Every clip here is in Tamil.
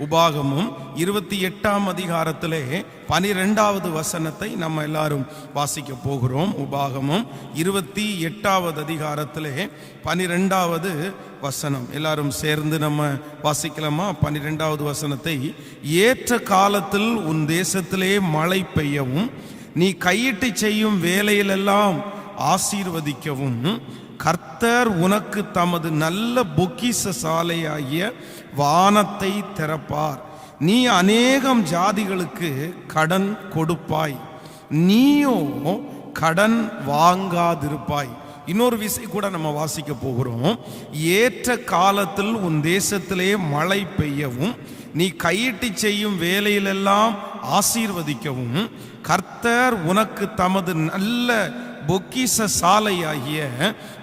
உபாகமும் இருபத்தி எட்டாம் அதிகாரத்திலே பனிரெண்டாவது வசனத்தை நம்ம எல்லாரும் வாசிக்க போகிறோம். உபாகமும் இருபத்தி எட்டாவது அதிகாரத்திலே பனிரெண்டாவது வசனம். எல்லாரும் சேர்ந்து நம்ம வாசிக்கலாமா? பனிரெண்டாவது வசனத்தை ஏற்ற காலத்தில் உன் தேசத்திலே மழை பெய்யவும் நீ கையிட்டு செய்யும் வேலையிலெல்லாம் ஆசீர்வதிக்கவும் கர்த்தர் உனக்கு தமது நல்ல பொக்கிச சாலையாகிய வானத்தை திறப்பார். நீ அநேகம் ஜாதிகளுக்கு கடன் கொடுப்பாய். நீயோ கடன் வாங்காதிருப்பாய். இன்னொரு விசை கூட நம்ம வாசிக்க போகிறோம். ஏற்ற காலத்தில் உன் தேசத்திலே மழை பெய்யவும் நீ கையிட்டு செய்யும் வேலையிலெல்லாம் ஆசீர்வதிக்கவும் கர்த்தர் உனக்கு தமது நல்ல பொக்கிச சாலையாகிய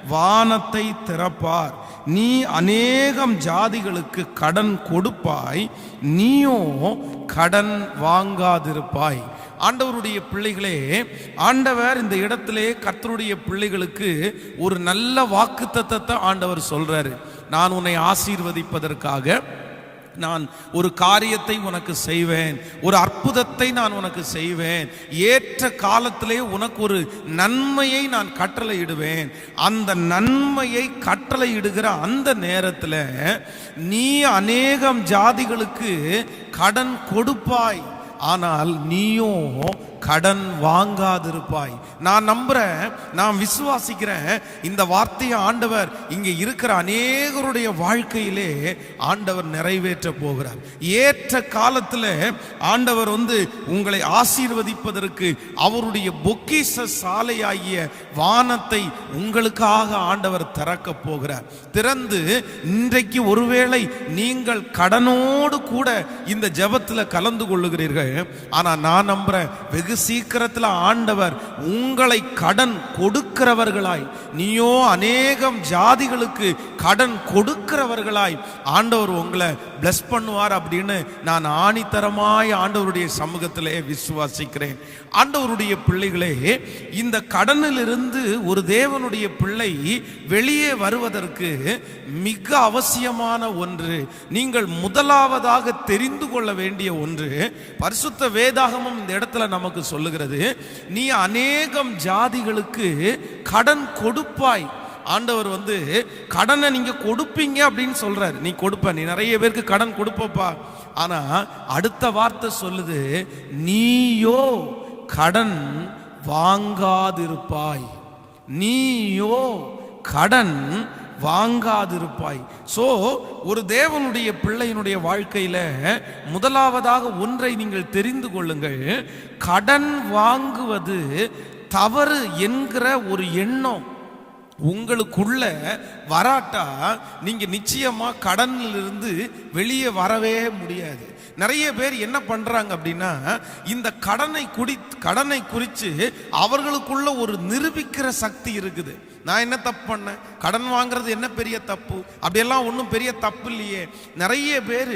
வானத்தை திறப்பார். நீ அநேகம் ஜாதிகளுக்கு கடன் கொடுப்பாய். நீயோ கடன் வாங்காதிருப்பாய். ஆண்டவருடைய பிள்ளைகளே ஆண்டவர் இந்த இடத்திலே கர்த்தருடைய பிள்ளைகளுக்கு ஒரு நல்ல வாக்குத்தத்தத்தை ஆண்டவர் சொல்றாரு. நான் உன்னை ஆசீர்வதிப்பதற்காக நான் ஒரு காரியத்தை உனக்கு செய்வேன் ஒரு அற்புதத்தை நான் உனக்கு செய்வேன் ஏற்ற காலத்திலே உனக்கு ஒரு நன்மையை நான் கட்டளையிடுவேன். அந்த நன்மையை கட்டளையிடுகிற அந்த நேரத்தில் நீ அநேகம் ஜாதிகளுக்கு கடன் கொடுப்பாய். ஆனால் நீயும் கடன் வாங்காதிருப்பாய். நான் நம்புறேன் நான் விசுவாசிக்கிறேன். இந்த வார்த்தையை ஆண்டவர் இங்கே இருக்கிற அநேகருடைய வாழ்க்கையிலே ஆண்டவர் நிறைவேற்ற போகிறார். ஏற்ற காலத்தில் ஆண்டவர் வந்து உங்களை ஆசீர்வதிப்பதற்கு அவருடைய பொக்கிச சாலையாகிய வானத்தை உங்களுக்காக ஆண்டவர் திறக்க போகிறார். திறந்து இன்றைக்கு ஒருவேளை நீங்கள் கடனோடு கூட இந்த ஜபத்தில் கலந்து கொள்ளுகிறீர்கள். ஆனால் நான் நம்புறேன் வெகு சீக்கிரத்தில் ஆண்டவர் உங்களை கடன் கொடுக்கிறவர்களாய் நீயோ அநேகம் ஜாதிகளுக்கு கடன் கொடுக்கிறவர்களாய் ஆண்டவர் உங்களை பிளஸ் பண்ணுவார் அப்படின்னு நான் ஆணித்தரமாய் ஆண்டவருடைய சமூகத்திலே விசுவாசிக்கிறேன். ஆண்டவருடைய பிள்ளைகளே இந்த கடனிலிருந்து ஒரு தேவனுடைய பிள்ளை வெளியே வருவதற்கு மிக அவசியமான ஒன்று நீங்கள் முதலாவதாக தெரிந்து கொள்ள வேண்டிய ஒன்று பரிசுத்த வேதாகமும் இந்த இடத்துல நமக்கு சொல்லுகிறது. நீ அநேகம் ஜாதிகளுக்கு கடன் கொடுப்பாய். ஆண்டவர் வந்து கடனை நீங்க கொடுப்பீங்க அப்படின்னு சொல்றாரு. நீ கொடுப்ப நீ நிறைய பேருக்கு கடன் கொடுப்பப்பா. ஆனா அடுத்த வார்த்தை சொல்லுது நீயோ கடன் வாங்காதிருப்பாய். நீயோ கடன் வாங்காதிருப்பாய். சோ ஒரு தேவனுடைய பிள்ளையினுடைய வாழ்க்கையில முதலாவதாக ஒன்றை நீங்கள் தெரிந்து கொள்ளுங்கள். கடன் வாங்குவது தவறு என்கிற ஒரு எண்ணம். உங்களுக்குள்ள வராட்டா நீங்க நிச்சயமா கடனில் இருந்து வெளியே வரவே முடியாது. நிறைய பேர் என்ன பண்றாங்க அப்படின்னா இந்த கடனை குடி கடனை குறித்து அவர்களுக்குள்ள ஒரு நிரூபிக்கிற சக்தி இருக்குது. நான் என்ன தப்பு பண்ணேன்? கடன் வாங்குறது என்ன பெரிய தப்பு? அப்படியெல்லாம் ஒன்றும் பெரிய தப்பு இல்லையே. நிறைய பேர்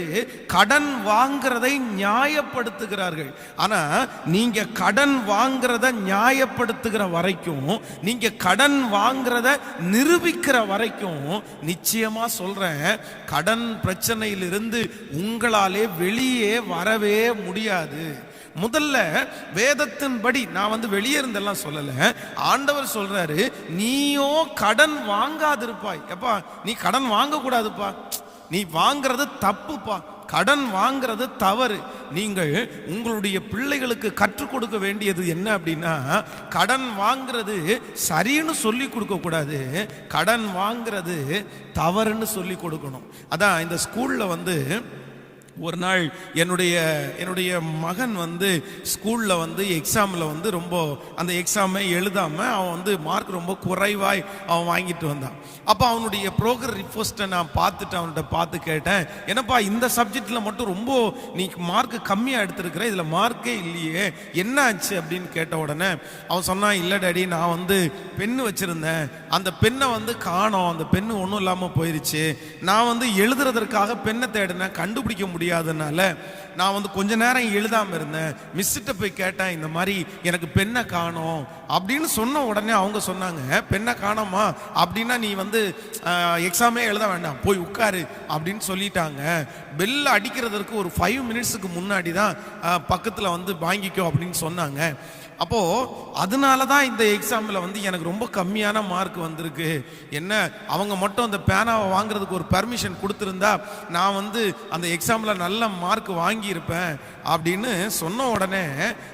கடன் வாங்குறதை நியாயப்படுத்துகிறார்கள். ஆனால் நீங்கள் கடன் வாங்குறத நியாயப்படுத்துகிற வரைக்கும் நீங்கள் கடன் வாங்குறத நிரூபிக்கிற வரைக்கும் நிச்சயமா சொல்றேன் கடன் பிரச்சனையிலிருந்து உங்களாலே வெளியே வரவே முடியாது. முதல்ல வேதத்தின்படி நான் வந்து வெளியே இருந்தெல்லாம் சொல்லல ஆண்டவர் சொல்றாரு நீயோ கடன் வாங்காதிருப்பாய். எப்பா நீ கடன் வாங்க கூடாதுப்பா நீ வாங்குறது தப்புப்பா. கடன் வாங்குறது தவறு. நீங்கள் உங்களுடைய பிள்ளைகளுக்கு கற்றுக் கொடுக்க வேண்டியது என்ன அப்படின்னா கடன் வாங்குறது சரின்னு சொல்லி கொடுக்கக்கூடாது கடன் வாங்குறது தவறுன்னு சொல்லி கொடுக்கணும். அதான் இந்த ஸ்கூலில் வந்து ஒரு நாள் என்னுடைய என்னுடைய மகன் வந்து ஸ்கூலில் வந்து எக்ஸாமில் வந்து ரொம்ப அந்த எக்ஸாமை எழுதாமல் அவன் வந்து மார்க் ரொம்ப குறைவாய் அவன் வாங்கிட்டு வந்தான். அப்போ அவனுடைய ப்ரோக்ரஸ் ரிப்போஸ்ட்டை நான் பார்த்துட்டு அவன்கிட்ட பார்த்து கேட்டேன் என்னப்பா இந்த சப்ஜெக்டில் மட்டும் ரொம்ப நீ மார்க் கம்மியாக எடுத்திருக்கிற இதில் மார்க்கே இல்லையே என்ன ஆச்சு? அப்படின்னு கேட்ட உடனே அவன் சொன்னான் இல்லை டாடி நான் வந்து பெண் வச்சுருந்தேன். அந்த பெண்ணை வந்து காணோம். அந்த பெண்ணு ஒன்றும் இல்லாமல் போயிருச்சு. நான் வந்து எழுதுறதற்காக பெண்ணை தேடினேன். கண்டுபிடிக்க முடியும் முடியாதனால நான் வந்து கொஞ்ச நேரம் எழுதாம இருந்தேன். மிஸ்ஸிட்ட போய் கேட்டேன் இந்த மாதிரி எனக்கு பெண்ணை காணோம். அப்படின்னு சொன்ன உடனே அவங்க சொன்னாங்க பெண்ணை காணோமா? அப்படின்னா நீ வந்து எக்ஸாமே எழுத வேண்டாம். போய் உட்காரு. அப்படின்னு சொல்லிட்டாங்க. பெல் அடிக்கிறதற்கு ஒரு ஃபைவ் மினிட்ஸுக்கு முன்னாடி தான் பக்கத்தில் வந்து வாங்கிக்கோ அப்படின்னு சொன்னாங்க. அப்போ அதனால தான் இந்த எக்ஸாமில் வந்து எனக்கு ரொம்ப கம்மியான மார்க் வந்திருக்கு. என்ன? அவங்க மட்டும் அந்த பேனாவை வாங்குறதுக்கு ஒரு பர்மிஷன் கொடுத்துருந்தா நான் வந்து அந்த எக்ஸாமில் நல்ல மார்க் வாங்கியிருப்பேன் அப்படின்னு சொன்ன உடனே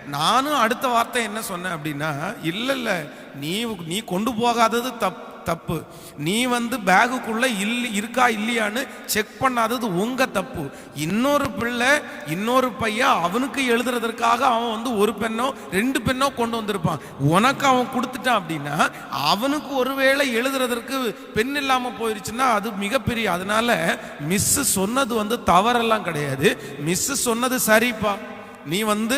நானும் அடுத்த வார்த்தை என்ன சொன்னேன் அப்படின்னா இல்லை இல்லை. நீ நீ கொண்டு போகாதது தப் தப்பு. நீ வந்து பேகுக்குள்ளே இல்லை இருக்கா இல்லையான்னு செக் பண்ணாதது உங்க தப்பு. இன்னொரு பிள்ளை இன்னொரு பையன் அவனுக்கு எழுதுறதற்காக அவன் வந்து ஒரு பெண்ணோ ரெண்டு பெண்ணோ கொண்டு வந்திருப்பான். உனக்கு அவன் கொடுத்துட்டான் அப்படின்னா அவனுக்கு ஒருவேளை எழுதுறதற்கு பெண் இல்லாமல் போயிருச்சுன்னா அது மிகப்பெரிய அதனால மிஸ்ஸு சொன்னது வந்து தவறெல்லாம் கிடையாது. மிஸ்ஸு சொன்னது சரிப்பா. நீ வந்து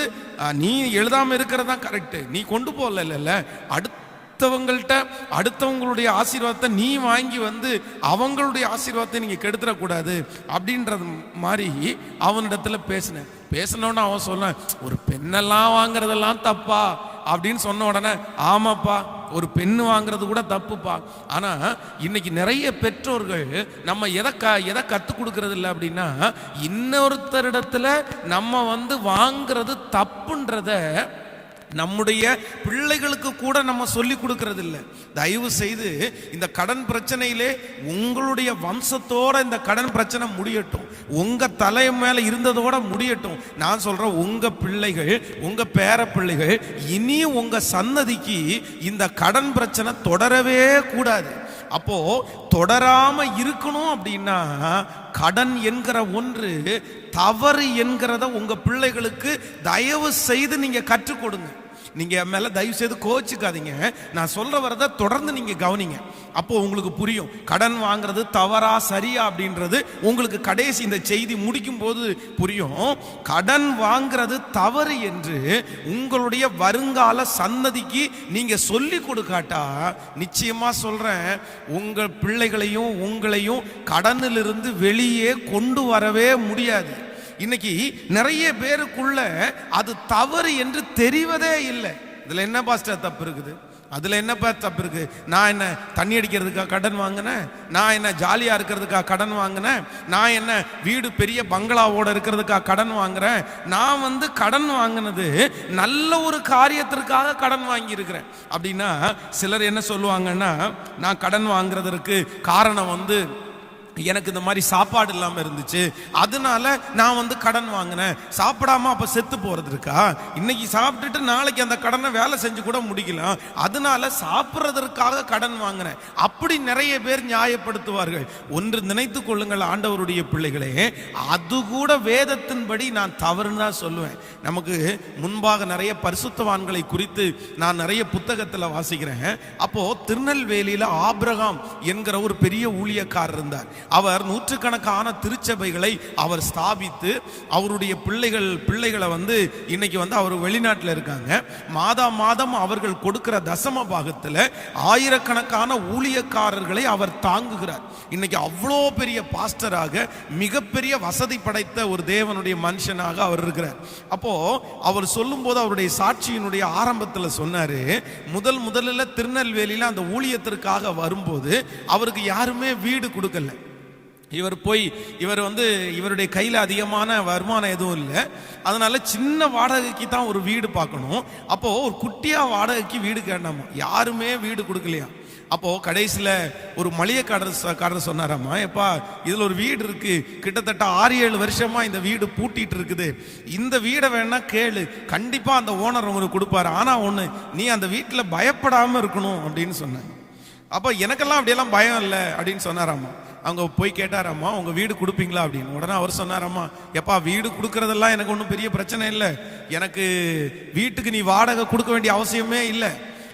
நீ எழுதாமல் இருக்கிறதா கரெக்ட் நீ கொண்டு போகல அடுத்த அடுத்தவங்கள்ட்ட அடுத்தவங்களுடைய ஆசீர்வாதத்தை நீ வாங்கி வந்து அவங்களுடைய ஆசீர்வாதத்தை நீங்கள் கெடுத்துடக்கூடாது அப்படின்றது மாதிரி அவனிடத்துல பேசினேன். பேசினோன்னு அவன் சொன்னான் ஒரு பெண்ணெல்லாம் வாங்குறதெல்லாம் தப்பா? அப்படின்னு சொன்ன உடனே ஆமாப்பா ஒரு பெண்ணு வாங்குறது கூட தப்புப்பா. ஆனால் இன்னைக்கு நிறைய பெற்றோர்கள் நம்ம எதை க எதை கற்றுக் கொடுக்கறது இல்லை அப்படின்னா இன்னொருத்தரிடத்துல நம்ம வந்து வாங்குறது தப்புன்றத நம்முடைய பிள்ளைகளுக்கு கூட நம்ம சொல்லி கொடுக்கறதில்லை. தயவு செய்து இந்த கடன் பிரச்சனையிலே உங்களுடைய வம்சத்தோட இந்த கடன் பிரச்சனை முடியட்டும். உங்க தலை மேல இருந்ததோட முடியட்டும். நான் சொல்றேன் உங்க பிள்ளைகள் உங்க பேர பிள்ளைகள் இனியும் உங்க சன்னதிக்கு இந்த கடன் பிரச்சனை தொடரவே கூடாது. அப்போ தொடராம இருக்கணும் அப்படின்னா கடன் என்கிற ஒன்று தவறு என்கிறத உங்க பிள்ளைகளுக்கு தயவு செய்து நீங்க கற்றுக் கொடுங்க. நீங்க என் மேல தயவு செய்து கோச்சிக்காதீங்க. நான் சொல்ற வரதை தொடர்ந்து நீங்க கவனிங்க. அப்போ உங்களுக்கு புரியும். கடன் வாங்குறது தவறா சரியா அப்படின்றது உங்களுக்கு கடைசி இந்த செய்தி முடிக்கும் போது புரியும். கடன் வாங்குறது தவறு என்று உங்களுடைய வருங்கால சந்ததிக்கு நீங்க சொல்லி கொடுக்காட்டா நிச்சயமா சொல்றேன் உங்கள் பிள்ளைகளையும் உங்களையும் கடனிலிருந்து வெளியே கொண்டு வரவே முடியாது. இன்னைக்கு நிறைய பேருக்குள்ள அது தவறு என்று தெரிவதே இல்லை. இதில் என்ன பாஸ்டர் தப்பு இருக்குது? அதில் என்னப்பா தப்பு இருக்குது நான் என்ன தண்ணி அடிக்கிறதுக்காக கடன் வாங்கினேன்? நான் என்ன ஜாலியாக இருக்கிறதுக்காக கடன் வாங்கினேன்? நான் என்ன வீடு பெரிய பங்களாவோடு இருக்கிறதுக்காக கடன் வாங்குறேன்? நான் வந்து கடன் வாங்கினது நல்ல ஒரு காரியத்திற்காக கடன் வாங்கியிருக்கிறேன். அப்படின்னா சிலர் என்ன சொல்லுவாங்கன்னா நான் கடன் வாங்குறதற்கு காரணம் வந்து எனக்கு இந்த மாதிரி சாப்பாடு இல்லாமல் இருந்துச்சு. அதனால நான் வந்து கடன் வாங்கினேன். சாப்பிடாம அப்போ செத்து போகிறது இருக்கா? இன்னைக்கு சாப்பிட்டுட்டு நாளைக்கு அந்த கடனை வேலை செஞ்சு கூட முடிக்கலாம். அதனால சாப்பிட்றதற்காக கடன் வாங்கினேன். அப்படி நிறைய பேர் நியாயப்படுத்துவார்கள். ஒன்று நினைத்து கொள்ளுங்கள் ஆண்டவருடைய பிள்ளைகளே அது கூட வேதத்தின்படி நான் தவறுன்னு தான் சொல்லுவேன். நமக்கு முன்பாக நிறைய பரிசுத்தவான்களை குறித்து நான் நிறைய புத்தகத்தில் வாசிக்கிறேன். அப்போ திருநெல்வேலியில் ஆப்ரகாம் என்கிற ஒரு பெரிய ஊழியக்காரர் இருந்தார். அவர் நூற்றுக்கணக்கான திருச்சபைகளை அவர் ஸ்தாபித்து அவருடைய பிள்ளைகள் பிள்ளைகளை வந்து இன்னைக்கு வந்து அவர் வெளிநாட்டில் இருக்காங்க. மாதா மாதம் அவர்கள் கொடுக்கிற தசம பாகத்தில் ஆயிரக்கணக்கான ஊழியக்காரர்களை அவர் தாங்குகிறார். இன்னைக்கு அவ்வளோ பெரிய பாஸ்டராக மிகப்பெரிய வசதி படைத்த ஒரு தேவனுடைய மனுஷனாக அவர் இருக்கிறார். அப்போ அவர் சொல்லும்போது அவருடைய சாட்சியினுடைய ஆரம்பத்தில் சொன்னாரு முதல் முதலில் திருநெல்வேலியில் அந்த ஊழியத்திற்காக வரும்போது அவருக்கு யாருமே வீடு கொடுக்கல. இவர் போய் இவர் வந்து இவருடைய கையில் அதிகமான வருமானம் எதுவும் இல்லை. அதனால சின்ன வாடகைக்கு தான் ஒரு வீடு பார்க்கணும். அப்போது ஒரு குட்டியாக வாடகைக்கு வீடு கேட்டாமா? யாருமே வீடு கொடுக்கலையா? அப்போது கடைசியில் ஒரு மளிகைக்காரர் சொ- காரர் சொன்னாராம்மா எப்பா இதில் ஒரு வீடு இருக்குது கிட்டத்தட்ட ஆறு ஏழு வருஷமா இந்த வீடு பூட்டிகிட்டு இருக்குது. இந்த வீடை வேணால் கேளு. கண்டிப்பாக அந்த ஓனர் உங்களுக்கு கொடுப்பாரு. ஆனால் ஒன்று நீ அந்த வீட்டில் பயப்படாமல் இருக்கணும் அப்படின்னு சொன்னேன் அப்போ எனக்கெல்லாம் அப்படியெல்லாம் பயம் இல்லை அப்படின்னு சொன்னாராம்மா அவங்க போய் கேட்டாராம்மா உங்கள் வீடு கொடுப்பீங்களா? அப்படின்னு. உடனே அவர் சொன்னாராம்மா எப்பா வீடு கொடுக்கறதெல்லாம் எனக்கு ஒன்றும் பெரிய பிரச்சனை இல்லை. எனக்கு வீட்டுக்கு நீ வாடகை கொடுக்க வேண்டிய அவசியமே இல்லை.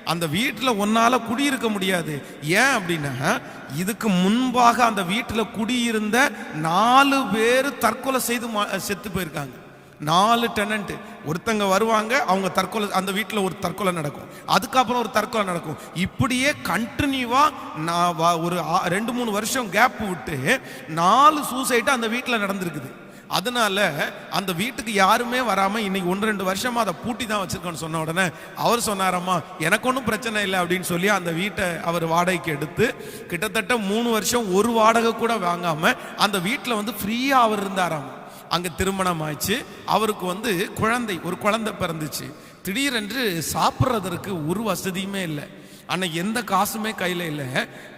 அந்த வீட்டில் ஒன்னால் குடியிருக்க முடியாது. ஏன் அப்படின்னா இதுக்கு முன்பாக அந்த வீட்டில் குடியிருந்த நாலு பேர் தற்கொலை செய்து மா- செத்து போயிருக்காங்க. நாலு டெனண்ட்டு ஒருத்தங்க வருவாங்க அவங்க தற்கொலை அந்த வீட்டில் ஒரு தற்கொலை நடக்கும். அதுக்கப்புறம் ஒரு தற்கொலை நடக்கும். இப்படியே கண்டினியூவாக நான் ஒரு ஆ- ரெண்டு மூணு வருஷம் கேப் விட்டு நாலு சூசைட்டு அந்த வீட்டில் நடந்திருக்குது. அதனால அந்த வீட்டுக்கு யாருமே வராமல் இன்னைக்கு ஒன்று ரெண்டு வருஷமாக அதை பூட்டி தான் வச்சுருக்கோன்னு சொன்ன உடனே அவர் சொன்னாராம்மா எனக்கு ஒன்றும் பிரச்சனை இல்லை அப்படின்னு சொல்லி அந்த வீட்டை அவர் வாடகைக்கு எடுத்து கிட்டத்தட்ட மூணு வருஷம் ஒரு வாடகை கூட வாங்காமல் அந்த வீட்டில் வந்து ஃப்ரீயாக அவர் இருந்தாராம். அங்கே திருமணம் ஆச்சு அவருக்கு வந்து குழந்தை ஒரு குழந்தை பிறந்துச்சு. திடீரென்று சாப்பிட்றதற்கு ஒரு வசதியுமே இல்லை. அன்னைக்கு எந்த காசுமே கையில் இல்லை.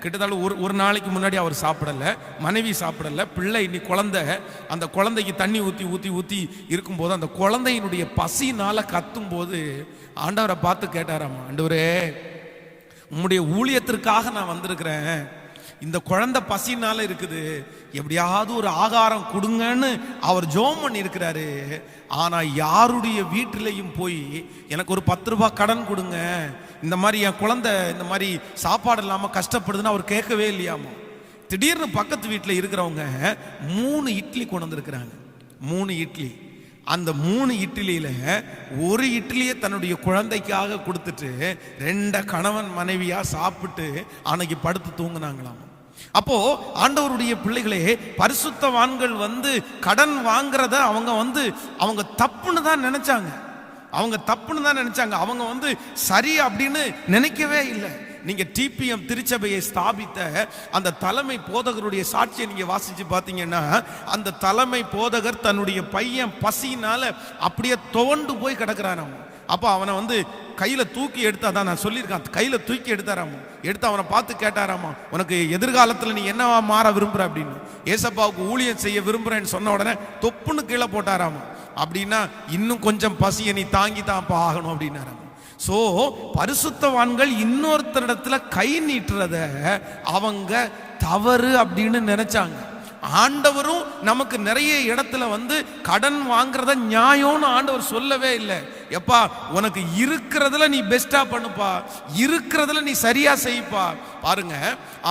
கிட்டத்தட்ட ஒரு ஒரு நாளைக்கு முன்னாடி அவர் சாப்பிடல மனைவி சாப்பிடல பிள்ளை இன்னி குழந்தை அந்த குழந்தைக்கு தண்ணி ஊற்றி ஊற்றி ஊற்றி இருக்கும்போது அந்த குழந்தையினுடைய பசினால் கத்தும் போது ஆண்டவரை பார்த்து கேட்டாராம் ஆண்டவரே உம்முடைய ஊழியத்திற்காக நான் வந்திருக்கிறேன். இந்த குழந்தை பசினால இருக்குது. எப்படியாவது ஒரு ஆகாரம் கொடுங்கன்னு அவர் ஜோம் பண்ணியிருக்கிறாரு. ஆனால் யாருடைய வீட்டிலையும் போய் எனக்கு ஒரு பத்து ரூபாய் கடன் கொடுங்க. இந்த மாதிரி என் குழந்தை இந்த மாதிரி சாப்பாடு இல்லாமல் கஷ்டப்படுதுன்னு அவர் கேட்கவே இல்லையாமா? திடீர்னு பக்கத்து வீட்டில் இருக்கிறவங்க மூணு இட்லி கொண்டு வந்திருக்கிறாங்க மூணு இட்லி. அந்த மூணு இட்லியில ஒரு இட்லியை தன்னுடைய குழந்தைக்காக கொடுத்துட்டு ரெண்ட கணவன் மனைவியா சாப்பிட்டு அன்னைக்கு படுத்து தூங்கினாங்களாம்? அப்போ ஆண்டவருடைய பிள்ளைகளே பரிசுத்தவான்கள் வந்து கடன் வாங்குறத அவங்க வந்து அவங்க தப்புன்னு தான் நினைச்சாங்க. அவங்க தப்புன்னு தான் நினைச்சாங்க. அவங்க வந்து சரி அப்படின்னு நினைக்கவே இல்லை. நீங்க டிபிஎம் திருச்சபையை ஸ்தாபித்த அந்த தலைமை போதகருடைய சாட்சியை நீங்க வாசிச்சு பார்த்தீங்கன்னா அந்த தலைமை போதகர் தன்னுடைய பையன் பசினால அப்படியே துவண்டு போய் கிடக்குறானாம் அப்போ அவனை வந்து கையில் தூக்கி எடுத்து அதான் நான் சொல்லியிருக்கேன். கையில் தூக்கி எடுத்தாராமா? எடுத்து அவனை பார்த்து கேட்டாராமா? உனக்கு எதிர்காலத்தில் நீ என்னவா மாற விரும்புகிற அப்படின்னு. ஏசப்பாவுக்கு ஊழியம் செய்ய விரும்புறேன்னு சொன்ன உடனே தொப்புன்னு கீழே போட்டாராமா? அப்படின்னா இன்னும் கொஞ்சம் பசியை நீ தாங்கி தான்ப்பா ஆகணும் அப்படின்னாராமா. ஸோ பரிசுத்தவான்கள் இன்னொருத்தரிடத்துல கை நீட்டுறத அவங்க தவறு அப்படின்னு நினைச்சாங்க. ஆண்டவரும் நமக்கு நிறைய இடத்துல வந்து கடன் வாங்குறத நியாயம்னு ஆண்டவர் சொல்லவே இல்லை. எப்பா உனக்கு இருக்கிறதுல நீ பெஸ்டா பண்ணுப்பா. இருக்கிறதுல நீ சரியா செய்ப்பா. பாருங்க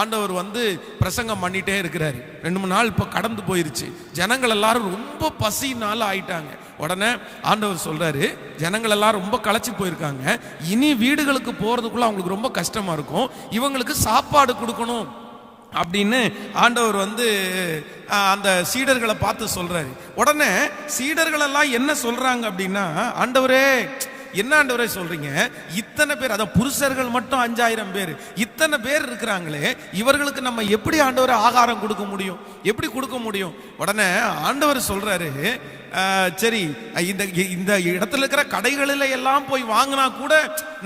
ஆண்டவர் வந்து பிரசங்கம் பண்ணிட்டே இருக்கிறாரு. ரெண்டு மூணு நாள் இப்போ கடந்து போயிருச்சு. ஜனங்கள் எல்லாரும் ரொம்ப பசினால ஆயிட்டாங்க. உடனே ஆண்டவர் சொல்றாரு ஜனங்கள் எல்லாம் ரொம்ப களைச்சி போயிருக்காங்க. இனி வீடுகளுக்கு போறதுக்குள்ள அவங்களுக்கு ரொம்ப கஷ்டமா இருக்கும். இவங்களுக்கு சாப்பாடு கொடுக்கணும். அப்படின்னு ஆண்டவர் வந்து அந்த சீடர்களை பார்த்து சொல்றாரு. உடனே சீடர்களெல்லாம் என்ன சொல்றாங்க அப்படின்னா ஆண்டவரே என்ன ஆண்டவரே சொல்றீங்க? இத்தனை பேர் அத புருஷர்கள் மட்டும் அஞ்சாயிரம் பேர். இத்தனை பேர் இருக்கிறாங்களே இவர்களுக்கு நம்ம எப்படி ஆண்டவர் ஆகாரம் கொடுக்க முடியும்? எப்படி கொடுக்க முடியும்? உடனே ஆண்டவர் சொல்றாரு சரி இந்த இந்த இடத்துல இருக்கிற கடைகளில் எல்லாம் போய் வாங்கினா கூட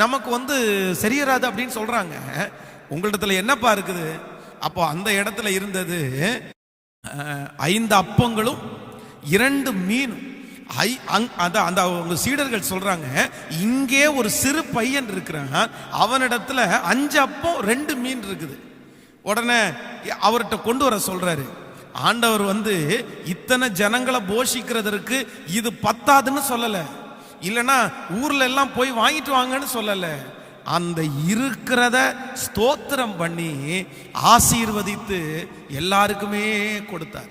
நமக்கு வந்து சரியராது அப்படின்னு சொல்றாங்க. உங்கள்கிட்ட என்னப்பா இருக்குது? அப்போ அந்த இடத்துல இருந்தது ஐந்து அப்பங்களும் இரண்டு மீனும். ஐ அங் அதான் அந்த அவங்க சீடர்கள் சொல்றாங்க இங்கே ஒரு சிறு பையன் இருக்கிறான் அவனிடத்துல அஞ்சு அப்பம் ரெண்டு மீன் இருக்குது. உடனே அவர்கிட்ட கொண்டு வர சொல்றாரு ஆண்டவர் வந்து இத்தனை ஜனங்களை போஷிக்கிறதற்கு இது பத்தாதுன்னு சொல்லலை. இல்லைன்னா ஊர்ல எல்லாம் போய் வாங்கிட்டு வாங்கன்னு சொல்லலை. அந்த இருக்கிறத ஸ்தோத்திரம் பண்ணி ஆசீர்வதித்து எல்லாருக்குமே கொடுத்தார்.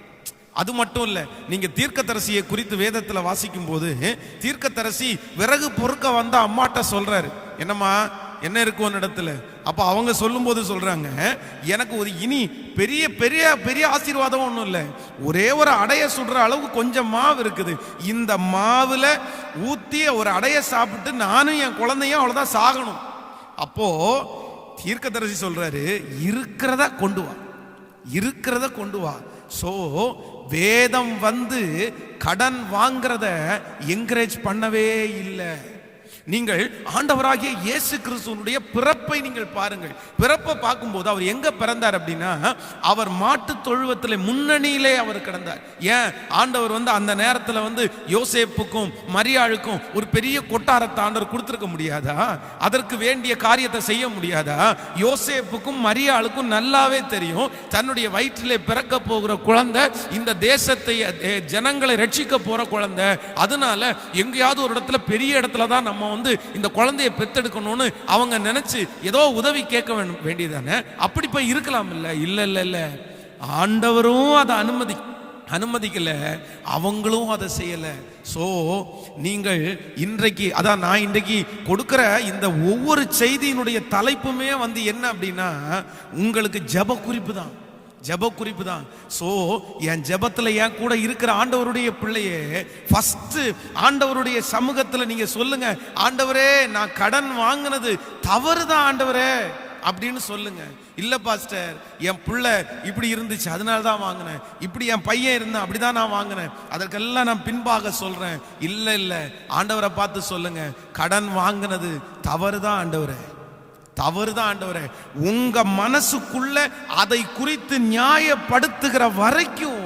அது மட்டும் இல்லை நீங்க தீர்க்கத்தரசியை குறித்து வேதத்துல வாசிக்கும் போது தீர்க்கத்தரசி விறகு பொறுக்க வந்த அம்மாட்ட சொல்றாரு. என்னம்மா என்ன இருக்கும் அந்த இடத்துல? அப்ப அவங்க சொல்லும்போது சொல்றாங்க எனக்கு ஒரு இனி பெரிய பெரிய பெரிய ஆசீர்வாதம் ஒன்றும் இல்லை. ஒரே ஒரு அடைய சுடுற அளவுக்கு கொஞ்சம் மாவு இருக்குது. இந்த மாவுல ஊத்தி ஒரு அடைய சாப்பிட்டு நானும் என் குழந்தையும் அவ்வளவுதான் சாகணும். அப்போ தீர்க்கதரிசி சொல்றாரு இருக்கிறத கொண்டு வா. இருக்கிறத கொண்டு வா. ஸோ வேதம் வந்து கடன் வாங்கிறத என்கரேஜ் பண்ணவே இல்லை. நீங்கள் ஆண்டவராகிய இயேசு கிறிஸ்துவனுடைய பிறப்பை நீங்கள் பாருங்கள். பிறப்பை பார்க்கும்போது அவர் எங்க பிறந்தார் அப்படின்னா அவர் மாட்டு தொழுவத்தில் முன்னணியிலே அவர் கிடந்தார். ஏன்? ஆண்டவர் வந்து அந்த நேரத்தில் வந்து யோசேப்புக்கும் மரியாளுக்கும் ஒரு பெரிய கொட்டாரத்தை ஆண்டவர் கொடுத்துருக்க முடியாதா? அதற்கு வேண்டிய காரியத்தை செய்ய முடியாதா? யோசேப்புக்கும் மரியாளுக்கும் நல்லாவே தெரியும். தன்னுடைய வயிற்றிலே பிறக்க போகிற குழந்தை இந்த தேசத்தை ஜனங்களை ரட்சிக்க போற குழந்தை. அதனால எங்கேயாவது ஒரு இடத்துல பெரிய இடத்துல தான் நம்ம வந்து இந்த குழந்தையை பெத்தெடுக்கணும்னு அவங்க நினைச்சு ஏதோ உதவி கேட்க வேண்டியதானே அப்படி போய் இருக்கலாம் இல்லை? இல்லை இல்லை இல்லை. ஆண்டவரும் அதை அனுமதி அனுமதிக்கல. அவங்களும் அதை செய்யலை. ஸோ நீங்கள் இன்றைக்கு அதான் நான் இன்றைக்கு கொடுக்குற இந்த ஒவ்வொரு செய்தியினுடைய தலைப்புமே வந்து என்ன அப்படின்னா உங்களுக்கு ஜெப குறிப்பு தான். ஜெப குறிப்பு தான். ஸோ என் ஜபத்தில் என் கூட இருக்கிற ஆண்டவருடைய பிள்ளையே ஃபஸ்ட்டு ஆண்டவருடைய சமூகத்தில் நீங்கள் சொல்லுங்க ஆண்டவரே நான் கடன் வாங்கினது தவறு தான் ஆண்டவரே அப்படின்னு சொல்லுங்க. இல்லை பாஸ்டர் என் பிள்ளை இப்படி இருந்துச்சு அதனால தான் வாங்கினேன். இப்படி என் பையன் இருந்தான் அப்படிதான் நான் வாங்கினேன். அதற்கெல்லாம் நான் பின்பாக சொல்கிறேன் இல்லை இல்லை ஆண்டவரை பார்த்து சொல்லுங்க கடன் வாங்கினது தவறு தான் ஆண்டவரே. தவறுதான் ஆண்டவரே. உங்க மனசுக்குள்ள அதை குறித்து நியாயப்படுத்துகிற வரைக்கும்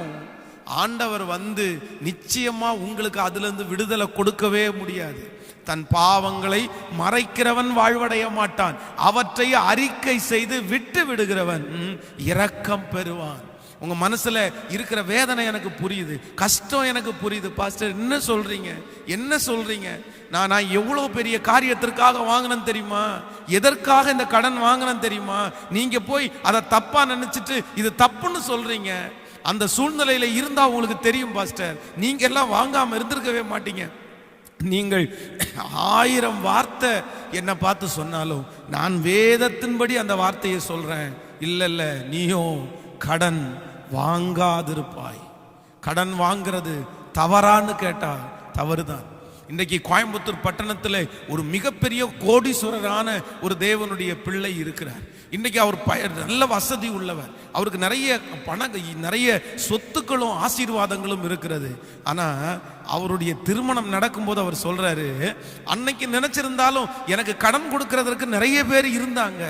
ஆண்டவர் வந்து நிச்சயமா உங்களுக்கு அதுலேருந்து விடுதலை கொடுக்கவே முடியாது. தன் பாவங்களை மறைக்கிறவன் வாழ்வடைய மாட்டான். அவற்றை அறிக்கை செய்து விட்டு விடுகிறவன் ம், இரக்கம் பெறுவான். உங்க மனசுல இருக்கிற வேதனை எனக்கு புரியுது கஷ்டம் எனக்கு புரியுது. பாஸ்டர் என்ன சொல்றீங்க? என்ன சொல்றீங்க? நான் நான் எவ்வளோ பெரிய காரியத்திற்காக வாங்கினேன் தெரியுமா? எதற்காக இந்த கடன் வாங்கினேன் தெரியுமா? நீங்க போய் அதை தப்பா நினைச்சிட்டு இது தப்புன்னு சொல்றீங்க. அந்த சூழ்நிலையில இருந்தா உங்களுக்கு தெரியும் பாஸ்டர் நீங்க எல்லாம் வாங்காம இருந்திருக்கவே மாட்டீங்க. நீங்கள் ஆயிரம் வார்த்தை என்னை பார்த்து சொன்னாலும் நான் வேதத்தின்படி அந்த வார்த்தையை சொல்றேன். இல்லை இல்லை நீயும் கடன் வாங்காதிருப்பாய். கடன் வாங்குறது தவறான்னு கேட்டா தவறுதான். இன்றைக்கு கோயம்புத்தூர் பட்டணத்தில் ஒரு மிகப்பெரிய கோடீஸ்வரரான ஒரு தேவனுடைய பிள்ளை இருக்கிறார். இன்றைக்கி அவர் பய நல்ல வசதி உள்ளவர். அவருக்கு நிறைய பண நிறைய சொத்துக்களும் ஆசீர்வாதங்களும் இருக்கிறது. ஆனால் அவருடைய திருமணம் நடக்கும்போது அவர் சொல்கிறாரு அன்னைக்கு நினச்சிருந்தாலும் எனக்கு கடன் கொடுக்கறதற்கு நிறைய பேர் இருந்தாங்க.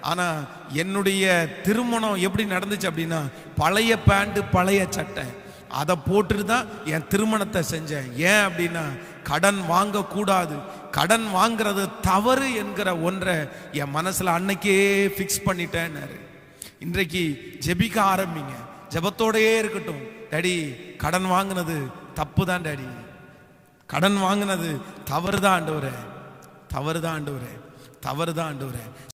ஆனா என்னுடைய திருமணம் எப்படி நடந்துச்சு அப்படின்னா பழைய பேண்ட்டு பழைய சட்டை. அதை போட்டுட்டு தான் என் திருமணத்தை செஞ்சேன். ஏன் அப்படின்னா கடன் வாங்கக்கூடாது. கடன் வாங்குறது தவறு என்கிற ஒன்றை என் மனசில் அன்னைக்கே ஃபிக்ஸ் பண்ணிட்டேன்னாரு. இன்றைக்கு ஜெபிக்க ஆரம்பிங்க. ஜெபத்தோடையே இருக்கட்டும். டாடி கடன் வாங்கினது தப்பு தான் டாடி. கடன் வாங்கினது தவறு தான் ஆண்டவரே. தவறு தான் ஆண்டவரே. தவறு தான் ஆண்டவரே.